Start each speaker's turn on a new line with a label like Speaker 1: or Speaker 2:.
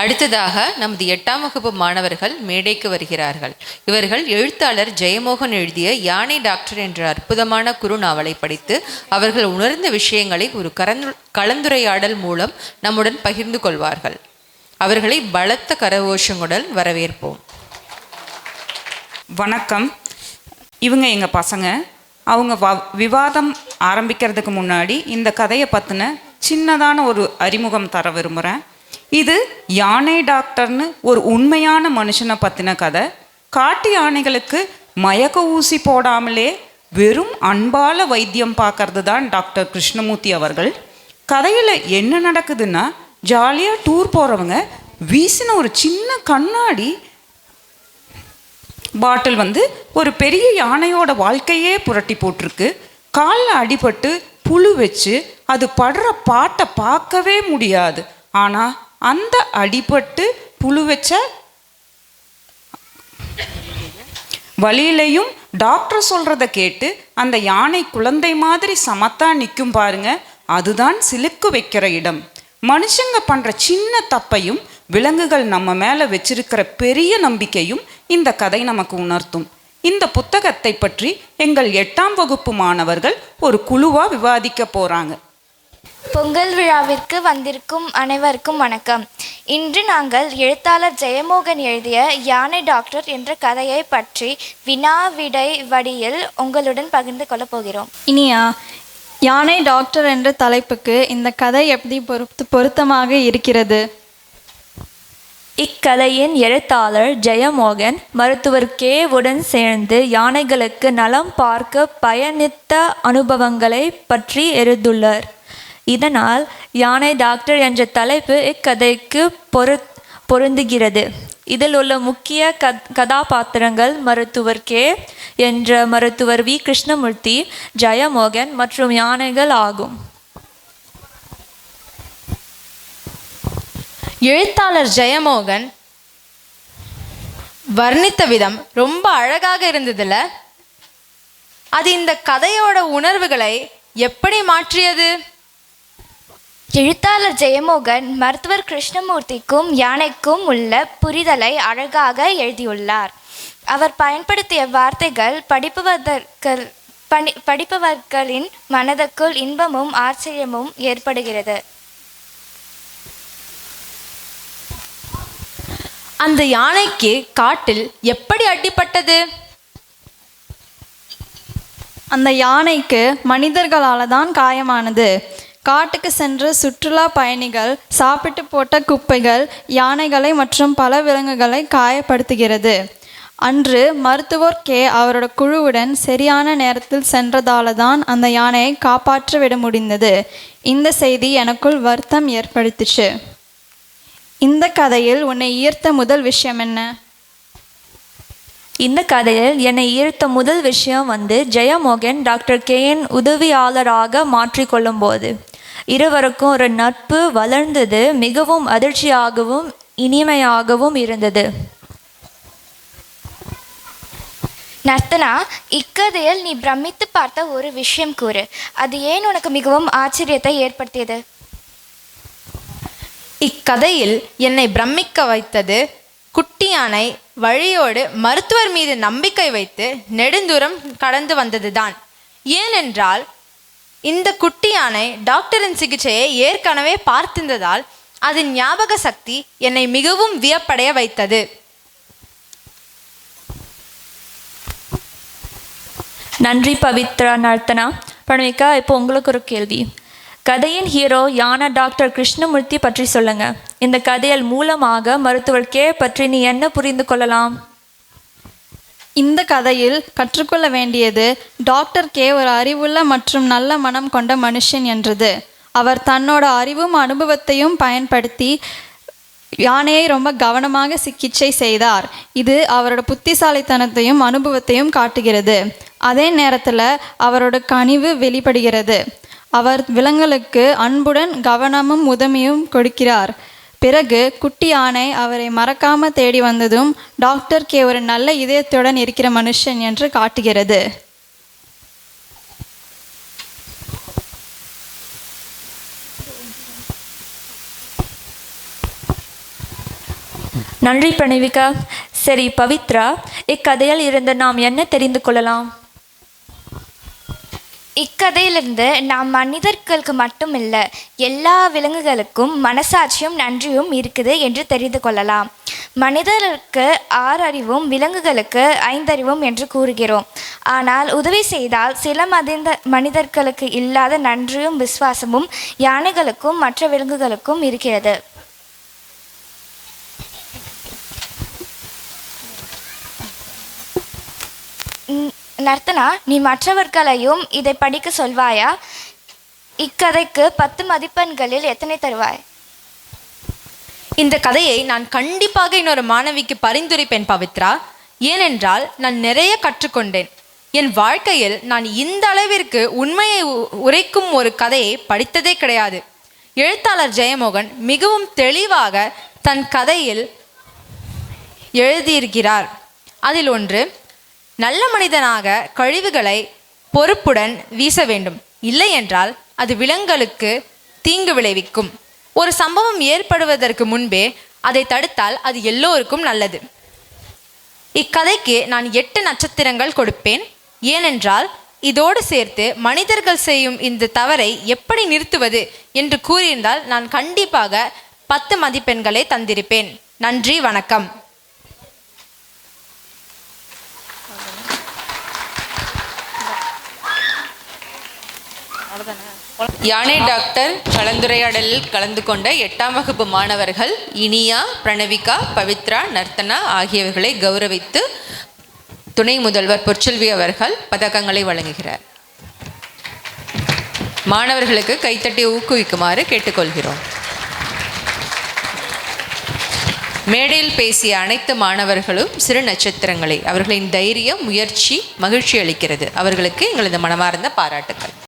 Speaker 1: அடுத்ததாக நமது எட்டாம் வகுப்பு மாணவர்கள் மேடைக்கு வருகிறார்கள். இவர்கள் எழுத்தாளர் ஜெயமோகன் எழுதிய யானை டாக்டர் என்ற அற்புதமான குறுநாவலை படித்து அவர்கள் உணர்ந்த விஷயங்களை ஒரு கரந்து கலந்துரையாடல் மூலம் நம்முடன் பகிர்ந்து கொள்வார்கள். அவர்களை பலத்த கரகோஷங்களுடன் வரவேற்போம்.
Speaker 2: வணக்கம். இவங்க எங்கள் பசங்க. அவங்க வ விவாதம் ஆரம்பிக்கிறதுக்கு முன்னாடி இந்த கதையை பற்றின சின்னதான ஒரு அறிமுகம் தர விரும்புகிறேன் இது யானை டாக்டர்னு ஒரு உண்மையான மனுஷனை பற்றின கதை. காட்டு யானைகளுக்கு மயக்க ஊசி போடாமலே வெறும் அன்பால வைத்தியம் பார்க்கறது தான் டாக்டர் கிருஷ்ணமூர்த்தி அவர்கள். கதையில் என்ன நடக்குதுன்னா ஜாலியாக டூர் போகிறவங்க வீசின ஒரு சின்ன கண்ணாடி பாட்டில் வந்து ஒரு பெரிய யானையோட வாழ்க்கையே புரட்டி போட்டிருக்கு. காலில் அடிபட்டு புழு வச்சு அது படுற பாட்டை பார்க்கவே முடியாது. ஆனால் அந்த அடிபட்டு புழு வச்ச வழியிலையும் டாக்டர் சொல்கிறத கேட்டு அந்த யானை குழந்தை மாதிரி சமத்தா நிற்கும் பாருங்க அதுதான் சிலுக்கு வைக்கிற இடம். மனுஷங்க பண்ணுற சின்ன தப்பையும் விலங்குகள் நம்ம மேலே வச்சிருக்கிற பெரிய நம்பிக்கையும் இந்த கதை நமக்கு உணர்த்தும். இந்த புத்தகத்தை பற்றி எங்கள் எட்டாம் வகுப்பு மாணவர்கள் ஒரு குழுவாக விவாதிக்க போகிறாங்க
Speaker 3: பொங்கல் விழாவிற்கு வந்திருக்கும் அனைவருக்கும் வணக்கம். இன்று நாங்கள் எழுத்தாளர் ஜெயமோகன் எழுதிய யானை டாக்டர் என்ற கதையை பற்றி வினா விடை வடியில் உங்களுடன் பகிர்ந்து கொள்ளப் போகிறோம்.
Speaker 4: இனியா யானை டாக்டர் என்ற தலைப்புக்கு இந்த கதை எப்படி பொருத்து பொருத்தமாக இருக்கிறது?
Speaker 5: இக்கதையின் எழுத்தாளர் ஜெயமோகன் மருத்துவர் கே உடன் சேர்ந்து யானைகளுக்கு நலம் பார்க்க பயணித்த அனுபவங்களை பற்றி எழுதுள்ளார். இதனால் யானை டாக்டர் என்ற தலைப்பு இக்கதைக்கு பொரு பொருந்துகிறது. இதில் உள்ள முக்கிய கதாபாத்திரங்கள் மருத்துவர் கே என்ற மருத்துவர் வி கிருஷ்ணமூர்த்தி ஜெயமோகன் மற்றும் யானைகள் ஆகும்.
Speaker 6: எழுத்தாளர் ஜெயமோகன் வர்ணித்த விதம் ரொம்ப அழகாக இருந்ததுல. அது இந்த கதையோட உணர்வுகளை எப்படி மாற்றியது?
Speaker 3: எழுத்தாளர் ஜெயமோகன் மருத்துவர் கிருஷ்ணமூர்த்திக்கும் யானைக்கும் உள்ள புரிதலை அழகாக எழுதியுள்ளார். அவர் பயன்படுத்திய வார்த்தைகள் படிப்பவர்கள் பணி படிப்பவர்களின் மனதுக்குள் இன்பமும் ஆச்சரியமும் ஏற்படுகிறது.
Speaker 6: அந்த யானைக்கு காட்டில் எப்படி அடிப்பட்டது
Speaker 4: அந்த யானைக்கு மனிதர்களால் தான் காயமானது. காட்டுக்கு சென்ற சுற்றுலா பயணிகள் சாப்பிட்டு போட்ட குப்பைகள் யானைகளை மற்றும் பல விலங்குகளை காயப்படுத்துகிறது. அன்று மருத்துவர் கே. அவரோட குழுவுடன் சரியான நேரத்தில் சென்றதால தான் அந்த யானையை காப்பாற்ற விட முடிந்தது. இந்த செய்தி எனக்குள் வருத்தம் ஏற்படுத்துச்சு. இந்த கதையில் உன்னை ஈர்த்த முதல் விஷயம் என்ன?
Speaker 5: இந்த கதையில் என்னை ஈர்த்த முதல் விஷயம் வந்து ஜெயமோகன் டாக்டர் கேயின் உதவியாளராக மாற்றிக்கொள்ளும் போது இருவருக்கும் ஒரு நட்பு வளர்ந்தது மிகவும் அதிர்ச்சியாகவும் இனிமையாகவும் இருந்தது.
Speaker 3: நர்த்தனா இக்கதையில் நீ பிரமித்து பார்த்த ஒரு விஷயம் கூறு. அது ஏன் உனக்கு மிகவும் ஆச்சரியத்தை ஏற்படுத்தியது?
Speaker 6: இக்கதையில் என்னை பிரமிக்க வைத்தது குட்டி யானை வழியோடு மருத்துவர் மீது நம்பிக்கை வைத்து நெடுந்தூரம் கடந்து வந்ததுதான். ஏனென்றால் இந்த குட்டி யானை டாக்டரின் சிகிச்சையை ஏற்கனவே பார்த்திருந்ததால் அதன் ஞாபக சக்தி என்னை மிகவும் வியப்படைய வைத்தது.
Speaker 5: நன்றி பவித்ரா நர்த்தனா. பழமிக்கா இப்போ உங்களுக்கு ஒரு கேள்வி. கதையின் ஹீரோ யானா டாக்டர் கிருஷ்ணமூர்த்தி பற்றி சொல்லுங்க. இந்த கதையில் மூலமாக மருத்துவர் கே பற்றி நீ என்ன புரிந்து கொள்ளலாம்?
Speaker 4: இந்த கதையில் கற்றுக்கொள்ள வேண்டியது டாக்டர் கே ஒரு அறிவுள்ள மற்றும் நல்ல மனம் கொண்ட மனுஷன் என்றது. அவர் தன்னோட அறிவும் அனுபவத்தையும் பயன்படுத்தி யானையை ரொம்ப கவனமாக சிகிச்சை செய்தார். இது அவரோட புத்திசாலித்தனத்தையும் அனுபவத்தையும் காட்டுகிறது. அதே நேரத்தில் அவரோட கனிவு வெளிப்படுகிறது. அவர் விலங்குகளுக்கு அன்புடன் கவனமும் உதவியும் கொடுக்கிறார். பிறகு குட்டி யானை அவரை மறக்காம தேடி வந்ததும் டாக்டர் கே ஒரு நல்ல இதயத்துடன் இருக்கிற மனுஷன் என்று காட்டுகிறது.
Speaker 5: நன்றி பிரணவிகா. சரி பவித்ரா இக்கதையில் இருந்து நாம் என்ன தெரிந்து கொள்ளலாம்?
Speaker 3: இக்கதையிலிருந்து நாம் மனிதர்களுக்கு மட்டுமில்ல எல்லா விலங்குகளுக்கும் மனசாட்சியும் நன்றியும் இருக்குது என்று தெரிந்து கொள்ளலாம் மனிதருக்கு ஆறறிவும் விலங்குகளுக்கு ஐந்தறிவும் என்று கூறுகிறோம் ஆனால் உதவி செய்தால் சில மதிந்த மனிதர்களுக்கு இல்லாத நன்றியும் விசுவாசமும் யானைகளுக்கும் மற்ற விலங்குகளுக்கும் இருக்கிறது Mm. நர்த்தனா நீ மற்றவர்களையும் இதை படிக்க சொல்வாயா? இக்கதைக்கு பத்து மதிப்பெண்களில் எத்தனை தருவாய்?
Speaker 6: இந்த கதையை நான் கண்டிப்பாக இன்னொரு மாணவிக்கு பரிந்துரைப்பேன் பவித்ரா. ஏனென்றால் நான் நிறைய கற்றுக்கொண்டேன். என் வாழ்க்கையில் நான் இந்த அளவிற்கு உண்மையை உ- உரைக்கும் ஒரு கதையை படித்ததே கிடையாது. எழுத்தாளர் ஜெயமோகன் மிகவும் தெளிவாக தன் கதையில் எழுதியிருக்கிறார். அதில் ஒன்று நல்ல மனிதனாக கழிவுகளை பொறுப்புடன் வீச வேண்டும். இல்லை என்றால் அது விலங்குகளுக்கு தீங்கு விளைவிக்கும். ஒரு சம்பவம் ஏற்படுவதற்கு முன்பே அதை தடுத்தால் அது எல்லோருக்கும் நல்லது. இக்கதைக்கு நான் எட்டு நட்சத்திரங்கள் கொடுப்பேன். ஏனென்றால் இதோடு சேர்த்து மனிதர்கள் செய்யும் இந்த தவறை எப்படி நிறுத்துவது என்று கூறியிருந்தால் நான் கண்டிப்பாக பத்து மதிப்பெண்களை தந்திருப்பேன். நன்றி வணக்கம்.
Speaker 1: யானை டாக்டர் கலந்துரையாடலில் கலந்து கொண்ட எட்டாம் வகுப்பு மாணவர்கள் இனியா பிரணவிகா பவித்ரா நர்த்தனா ஆகியவர்களை கௌரவித்து துணை முதல்வர் பொற்செல்வி அவர்கள் பதக்கங்களை வழங்குகிறார். மாணவர்களுக்கு கைத்தட்டி ஊக்குவிக்குமாறு கேட்டுக்கொள்கிறோம். மேடையில் பேசிய அனைத்து மாணவர்களும் சிறு நட்சத்திரங்களை அவர்களின் தைரியம் முயற்சி மகிழ்ச்சி அளிக்கிறது. அவர்களுக்கு எங்களது மனமார்ந்த பாராட்டுக்கள்.